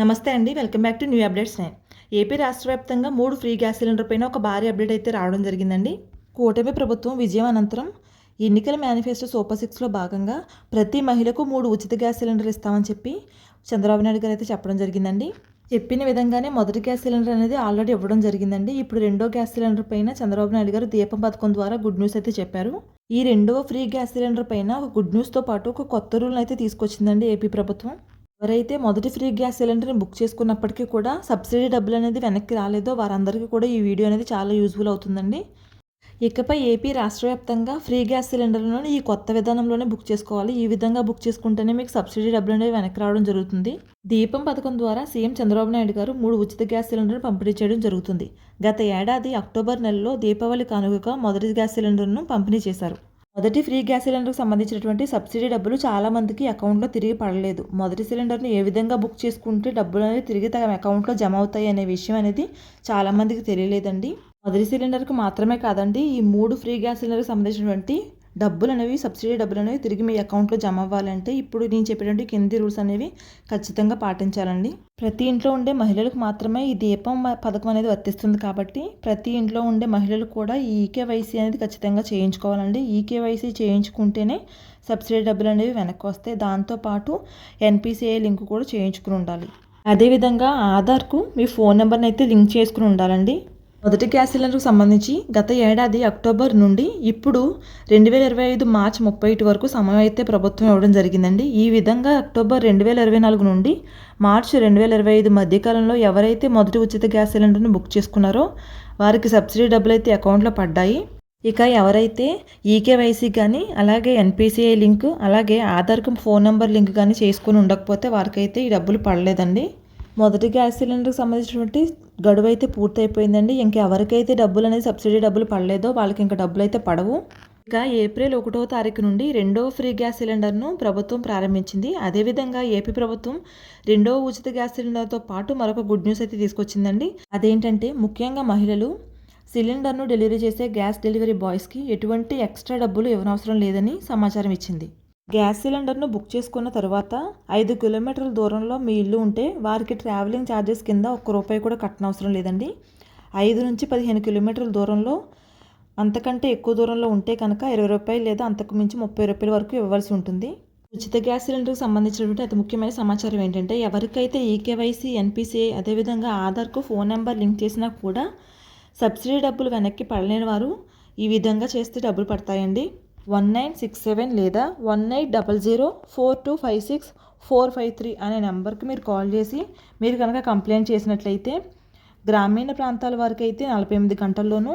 నమస్తే అండి welcome back to new updates nine. AP రాష్ట్ర వ్యాప్తంగా మూడు ఫ్రీ గ్యాస్ సిలిండర్ పైన ఒక భారీ అప్డేట్ అయితే రావడం జరిగిందండి. కూటమి ప్రభుత్వం విజయం అనంతరం ఎన్నికల మేనిఫెస్టో సూపర్ సిక్స్లో భాగంగా ప్రతి మహిళకు మూడు ఉచిత గ్యాస్ సిలిండర్ ఇస్తామని చెప్పి చంద్రబాబు నాయుడు గారు అయితే చెప్పడం జరిగిందండి. చెప్పిన విధంగానే మొదటి గ్యాస్ సిలిండర్ అనేది ఆల్రెడీ ఇవ్వడం జరిగిందండి. ఇప్పుడు రెండో గ్యాస్ సిలిండర్ పైన చంద్రబాబు నాయుడు గారు దీపం పథకం ద్వారా గుడ్ న్యూస్ అయితే చెప్పారు. ఈ రెండవ ఫ్రీ గ్యాస్ సిలిండర్ పైన ఒక గుడ్ న్యూస్తో పాటు ఒక కొత్త రూల్ అయితే తీసుకొచ్చిందండి ఏపీ ప్రభుత్వం. ఎవరైతే మొదటి ఫ్రీ గ్యాస్ సిలిండర్ని బుక్ చేసుకున్నప్పటికీ కూడా సబ్సిడీ డబ్బులు అనేది వెనక్కి రాలేదో వారందరికీ కూడా ఈ వీడియో అనేది చాలా యూజ్ఫుల్ అవుతుందండి. ఇకపై ఏపీ రాష్ట్ర వ్యాప్తంగా ఫ్రీ గ్యాస్ సిలిండర్లను ఈ కొత్త విధానంలోనే బుక్ చేసుకోవాలి. ఈ విధంగా బుక్ చేసుకుంటేనే మీకు సబ్సిడీ డబ్బులు అనేవి వెనక్కి రావడం జరుగుతుంది. దీపం పథకం ద్వారా సీఎం చంద్రబాబు నాయుడు గారు మూడు ఉచిత గ్యాస్ సిలిండర్ను పంపిణీ చేయడం జరుగుతుంది. గత ఏడాది అక్టోబర్ నెలలో దీపావళి కానుకగా మొదటి గ్యాస్ సిలిండర్ను పంపిణీ చేశారు. మొదటి ఫ్రీ గ్యాస్ సిలిండర్కి సంబంధించినటువంటి సబ్సిడీ డబ్బులు చాలా మందికి అకౌంట్లో తిరిగి పడలేదు. మొదటి సిలిండర్ని ఏ విధంగా బుక్ చేసుకుంటే డబ్బులు అనేది తిరిగి తమ అకౌంట్లో జమ అవుతాయి అనే విషయం అనేది చాలా మందికి తెలియలేదండి. మొదటి సిలిండర్కి మాత్రమే కాదండి ఈ మూడు ఫ్రీ గ్యాస్ సిలిండర్కి సంబంధించినటువంటి డబ్బులు అనేవి సబ్సిడీ డబ్బులు అనేవి తిరిగి మీ అకౌంట్లో జమ అవ్వాలంటే ఇప్పుడు నేను చెప్పినటువంటి కింది రూల్స్ అనేవి ఖచ్చితంగా పాటించాలండి. ప్రతి ఇంట్లో ఉండే మహిళలకు మాత్రమే ఈ దీపం పథకం అనేది వర్తిస్తుంది కాబట్టి ప్రతి ఇంట్లో ఉండే మహిళలు కూడా ఈ ఈకేవైసీ అనేది ఖచ్చితంగా చేయించుకోవాలండి. ఈకేవైసీ చేయించుకుంటేనే సబ్సిడీ డబ్బులు అనేవి వెనక్కి వస్తాయి. దాంతోపాటు ఎన్పిసిఐ లింక్ కూడా చేయించుకుని ఉండాలి. అదేవిధంగా ఆధార్కు మీ ఫోన్ నెంబర్ని అయితే లింక్ చేసుకుని ఉండాలండి. మొదటి గ్యాస్ సిలిండర్కు సంబంధించి గత ఏడాది అక్టోబర్ నుండి ఇప్పుడు రెండు వేల ఇరవై ఐదు మార్చ్ ముప్పై ఒకటి వరకు సమయం అయితే ప్రభుత్వం ఇవ్వడం జరిగిందండి. ఈ విధంగా అక్టోబర్ రెండు వేల ఇరవై నాలుగు నుండి మార్చి రెండు వేల ఇరవై ఐదు మధ్యకాలంలో ఎవరైతే మొదటి ఉచిత గ్యాస్ సిలిండర్ను బుక్ చేసుకున్నారో వారికి సబ్సిడీ డబ్బులు అయితే అకౌంట్లో పడ్డాయి. ఇక ఎవరైతే ఈకేవైసీ కానీ అలాగే ఎన్పిసిఐ లింక్ అలాగే ఆధార్కు ఫోన్ నెంబర్ లింక్ కానీ చేసుకుని ఉండకపోతే వారికైతే ఈ డబ్బులు పడలేదండి. మొదటి గ్యాస్ సిలిండర్కి సంబంధించినటువంటి గడువు అయితే పూర్తయిపోయిందండి. ఇంకెవరికైతే డబ్బులు అనేది సబ్సిడీ డబ్బులు పడలేదో వాళ్ళకి ఇంకా డబ్బులు అయితే పడవు. ఇక ఏప్రిల్ ఒకటో తారీఖు నుండి రెండో ఫ్రీ గ్యాస్ సిలిండర్ను ప్రభుత్వం ప్రారంభించింది. అదేవిధంగా ఏపీ ప్రభుత్వం రెండో ఉచిత గ్యాస్ సిలిండర్తో పాటు మరొక గుడ్ న్యూస్ అయితే తీసుకొచ్చిందండి. అదేంటంటే ముఖ్యంగా మహిళలు సిలిండర్ను డెలివరీ చేసే గ్యాస్ డెలివరీ బాయ్స్కి ఎటువంటి ఎక్స్ట్రా డబ్బులు ఇవ్వనవసరం లేదని సమాచారం ఇచ్చింది. గ్యాస్ సిలిండర్ను బుక్ చేసుకున్న తర్వాత ఐదు కిలోమీటర్ల దూరంలో మీ ఇల్లు ఉంటే వారికి ట్రావెలింగ్ ఛార్జెస్ కింద ఒక్క రూపాయి కూడా కట్టనవసరం లేదండి. ఐదు నుంచి పదిహేను కిలోమీటర్ల దూరంలో అంతకంటే ఎక్కువ దూరంలో ఉంటే కనుక ఇరవై రూపాయలు లేదా అంతకు మించి ముప్పై రూపాయల వరకు ఇవ్వవలసి ఉంటుంది. ఉచిత గ్యాస్ సిలిండర్కి సంబంధించినటువంటి అతి ముఖ్యమైన సమాచారం ఏంటంటే ఎవరికైతే ఈకేవైసీ ఎన్పిసిఐ అదేవిధంగా ఆధార్కు ఫోన్ నెంబర్ లింక్ చేసినా కూడా సబ్సిడీ డబ్బులు వెనక్కి పడలేని వారు ఈ విధంగా చేస్తే డబ్బులు పడతాయండి. వన్ నైన్ సిక్స్ సెవెన్ లేదా one eight double zero four two five six four five three అనే నెంబర్కి మీరు కాల్ చేసి మీరు కనుక కంప్లైంట్ చేసినట్లయితే గ్రామీణ ప్రాంతాల వారికి అయితే నలభై ఎనిమిది గంటల్లోనూ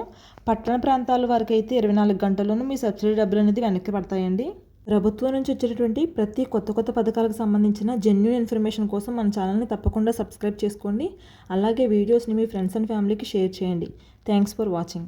పట్టణ ప్రాంతాల వారికి అయితే ఇరవై నాలుగు గంటల్లోనూ మీ సబ్సిడీ డబ్బులు అనేది వెనక్కి పడతాయండి. ప్రభుత్వం నుంచి వచ్చేటటువంటి ప్రతి కొత్త కొత్త పథకాలకు సంబంధించిన జెన్యున్ ఇన్ఫర్మేషన్ కోసం మన ఛానల్ని తప్పకుండా సబ్స్క్రైబ్ చేసుకోండి. అలాగే వీడియోస్ని మీ ఫ్రెండ్స్ అండ్ ఫ్యామిలీకి షేర్ చేయండి. Thanks for watching